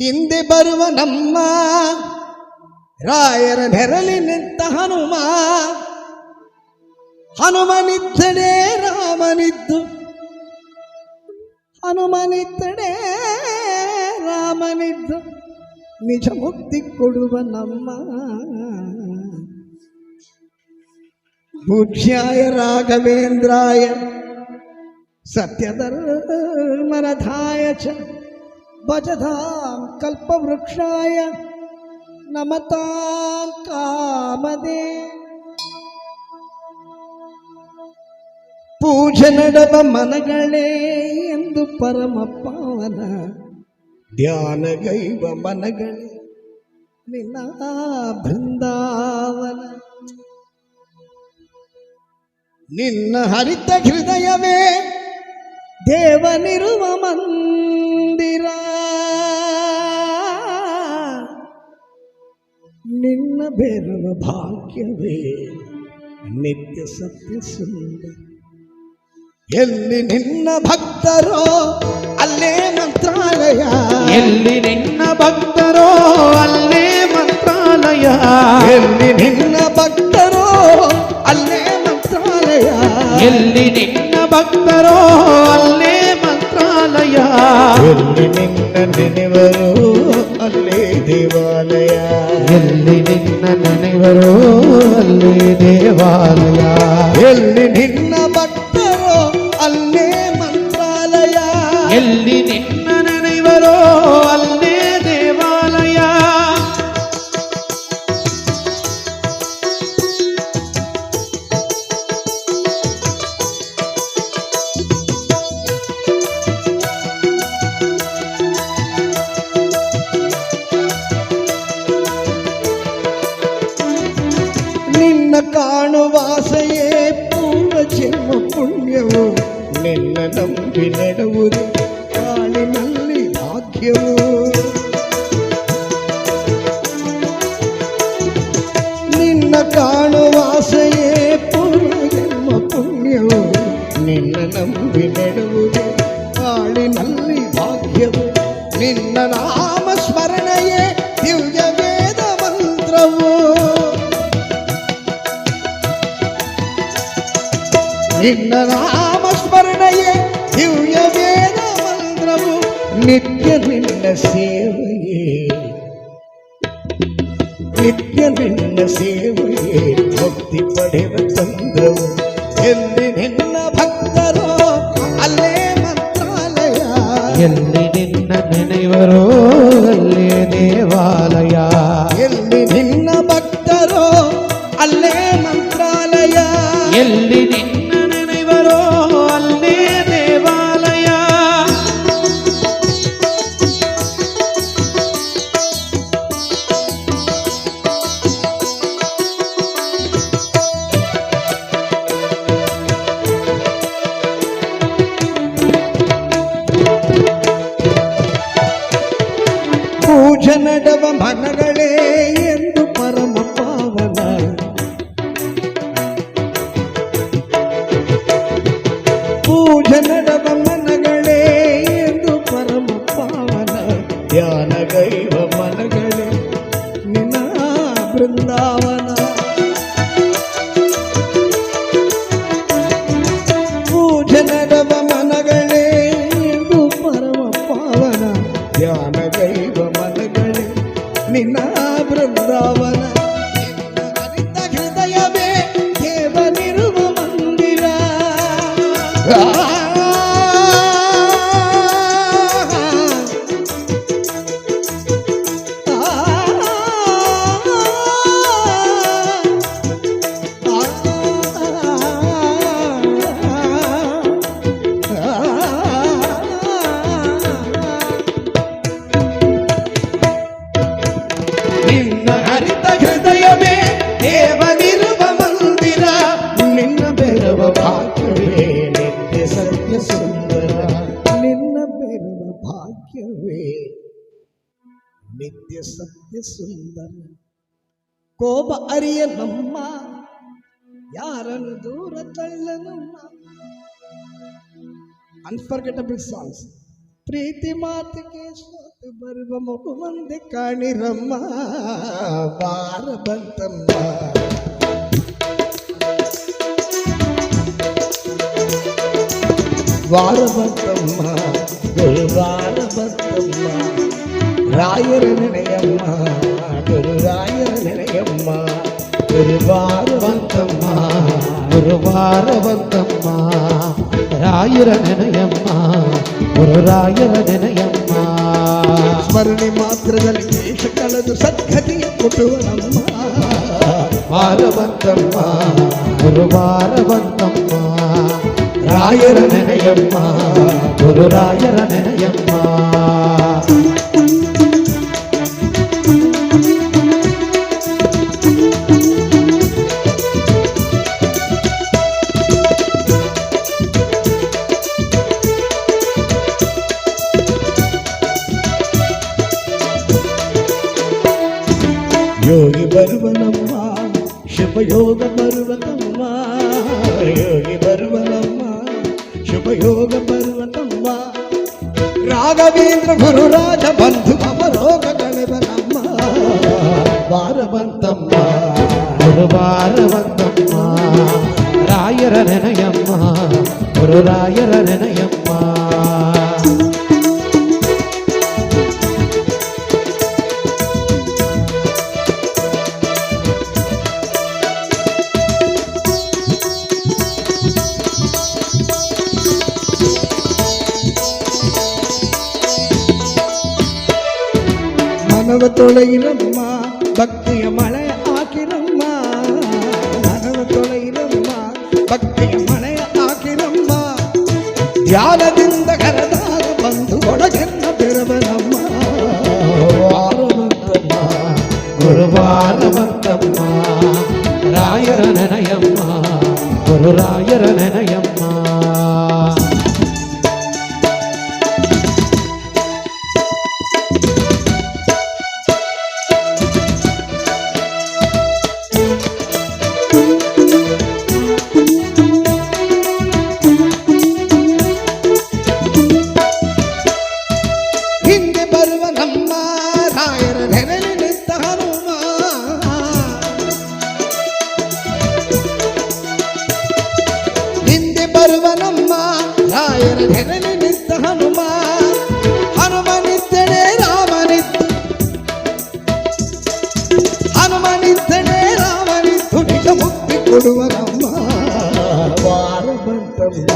ಹಿಂದೆ ಬರುವ ನಮ್ಮ ರಾಯರ ಬೆರಲಿ ನಿಂತ ಹನುಮ ಹನುಮನಿದ್ದನೇ ರಾಮನಿದ್ದು ಹನುಮನಿದ್ದನೇ ರಾಮನಿದ್ದು ನಿಜ ಮುಕ್ತಿ ಕೊಡುವ ನಮ್ಮ ಮುಖ್ಯಾಯ ರಾಘವೇಂದ್ರಾಯ ಸತ್ಯಧರ್ಮರಥಾಯ ಚ ಭಜಧಾಂ ಕಲ್ಪವೃಕ್ಷಾಯ ನಮತಾಂ ಕಾಮದೆ ಪೂಜೆ ನಡೆದ ಮನಗಳೇ ಎಂದು ಪರಮ ಪಾವನ ಧ್ಯಾನಗೈವ ಮನಗಳೇ ನಿನ್ನ ಬೃಂದಾವನ ನಿನ್ನ ಹರಿತ ಹೃದಯವೇ ದೇವನಿರುವ ಮನ್ ನಿನ್ನ ಬೇರವ ಭಾಗ್ಯವೇ ನಿತ್ಯ ಸತ್ಯ ಸುಂದರ ಎಲ್ಲಿ ನಿನ್ನ ಭಕ್ತರೋ ಅಲ್ಲೇ ಮಂತ್ರಾಲಯ ಎಲ್ಲಿ ನಿನ್ನ ಭಕ್ತರೋ ಅಲ್ಲೇ ಮಂತ್ರಾಲಯ ಎಲ್ಲಿ ನಿನ್ನ ಭಕ್ತರೋ ಅಲ್ಲೇ ಮಂತ್ರಾಲಯ ಎಲ್ಲಿ ನಿನ್ನ ಭಕ್ತರೋ ಎಲ್ಲಿ ನಿನ್ನ ನೆನೆವರು ಅಲ್ಲೇ ದೇವಾಲಯ ಎಲ್ಲಿ ನಿನ್ನ ನೆನೆವರು ಅಲ್ಲೇ ದೇವಾಲಯ ಎಲ್ಲಿ ನಿನ್ನ ನಂಬಿ ನೆಡುವುದು ಕಾಲಿನಲ್ಲಿ ಭಾಗ್ಯವು ನಿನ್ನ ಕಾಣುವಾಸೆಯೇ ಪುಣ್ಯಮ್ಮ ಪುಣ್ಯವು ನಿನ್ನ ನಂಬಿ ನೆಡುವುದು ಕಾಳಿನಲ್ಲಿ ಭಾಗ್ಯವು ನಿನ್ನ ನಾಮ ಸ್ಮರಣೆಯೇ ದಿವ್ಯ ವೇದ ಮಂತ್ರವು ನಿನ್ನ ನಾಮ நித்தியமின்ன சேவையே நித்தியமின்ன சேவையே முக்தி படைவ தந்தவோ ಎಲ್ಲಿ ನಿನ್ನ ಭಕ್ತರೋ ಅಲ್ಲೇ ಮಂತ್ರಾಲಯ ಎಲ್ಲಿ ನಿನ್ನ ನೆನೆಯವರೋ ভান্ডারে ಭಾಗ್ಯ ಸುಂದರ ಕೋಪ ಅರಿಯ ನಮ್ಮ ಯಾರನ್ನು ದೂರ ತಳ್ಳನು ಅನ್ಫರ್ಗೆಟಬಲ್ ಸಾಂಗ್ಸ್ ಪ್ರೀತಿ ಮಾತಿಗೆ ಸೋತು ಬರುವ ಮಗು ಮಂದಿ ಕಾಣಿರಮ್ಮ ಬಾರ ಬಂತಮ್ಮ வார பத்தம்மா ஒரு வார பத்தம்மா ராயர் நினையம்மா குரு ராயர் நினையம்மா குருவார வந்தம்மா குருவார வந்தம்மா ராயர நினையம்மா குரு ராயர நினையம்மா ಸ್ಮರಣೆ ಮಾತ್ರದಲ್ಲಿ ದೇಶ ಕಳೆದು ಸದ್ಗತಿಯ ಕೊಡುವನಮ್ಮ ವಾರವಂತಮ್ಮ ಗುರುವಾರವಂತಮ್ಮ ರಾಯರ ನೆನೆಯಮ್ಮ ಗುರುರಾಯರ ನೆನೆಯಮ್ಮ యోగి పర్వనమ్మ శుభయోగ పర్వతమ్మా యోగి పర్వనమ్మ శుభయోగ పర్వతమ్మా రాఘవేంద్ర గురురాజ బంధు అవరోగ గణవనమ్మ వారవంతమ్మా గురువారవంతమ్మా రాయర నిర్ణయమ్మ గురురాయర నిర్ణయ தொலையிலம்மா பக்திய மலை ஆக்கிரம்மா நகவு தொலையிலம்மா பக்திய மலை ஆக்கிரம்மா தியானದಿಂದ ಕರೆದಾಗ ಬಂದು ಒಡಗನ್ನ ಬೆರಬಲಮ್ಮ ಗುರುವಾರವಂತಮ್ಮ ರಾಯರ ನೆನೆಯಮ್ಮ ಗುರುರಾಯರ ನೆನೆಯಮ್ಮ ಗೆದ್ದ ಹನುಮ ಹನುಮನಿದ್ದನೆ ರಾಮನಿದ್ದು ಹನುಮನಿದ್ದನೆ ರಾಮನಿದ್ದು ನಿಜ ಮುಕ್ತಿ ಕೊಡುವನಮ್ಮ ವಾರ ಬಂತಮ್ಮ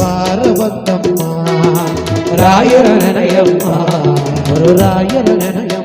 ವಾರ ಬಂತಮ್ಮ ರಾಯರ ನೆನೆಯಮ್ಮ ಗುರು ರಾಯರ ನೆನೆಯ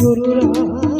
গুরুরা